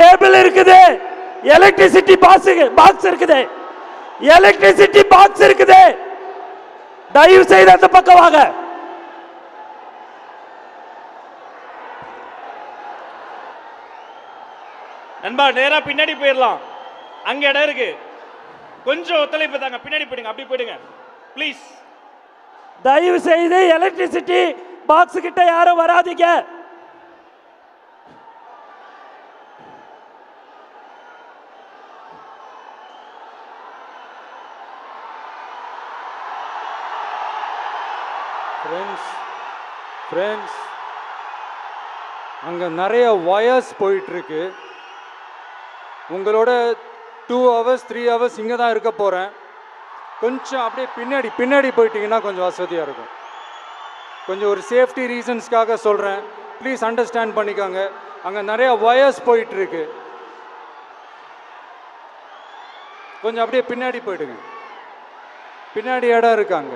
Cable இருக்குது. Electricity box box இருக்குது. Electricity box இருக்குது. தயவு செய்து அந்த பக்கம் வாங்க. நண்பா நேரா பின்னாடி போயிடலாம் அங்க இடம் இருக்கு. கொஞ்சம் ஒத்துழைப்பு தாங்க. பின்னாடி போயிடுங்க அப்படி போயிடுங்க. ப்ளீஸ் தயவு செய்து எலக்ட்ரிசிட்டி பாக்ஸ் கிட்ட யாரும் வராதீங்க. ஃப்ரெண்ட்ஸ் ஃப்ரெண்ட்ஸ் அங்கே நிறைய வயர்ஸ் போயிட்டுருக்கு. உங்களோட டூ ஹவர்ஸ் த்ரீ ஹவர்ஸ் இங்கே தான் இருக்க போகிறேன் கொஞ்சம் அப்படியே பின்னாடி பின்னாடி போயிட்டீங்கன்னா கொஞ்சம் வசதியாக இருக்கும். கொஞ்சம் ஒரு சேஃப்டி ரீசன்ஸ்க்காக சொல்கிறேன் ப்ளீஸ் அண்டர்ஸ்டாண்ட் பண்ணிக்கோங்க. அங்கே நிறைய வயர்ஸ் போயிட்டுருக்கு. கொஞ்சம் அப்படியே பின்னாடி போயிடுங்க. பின்னாடி இடம் இருக்காங்க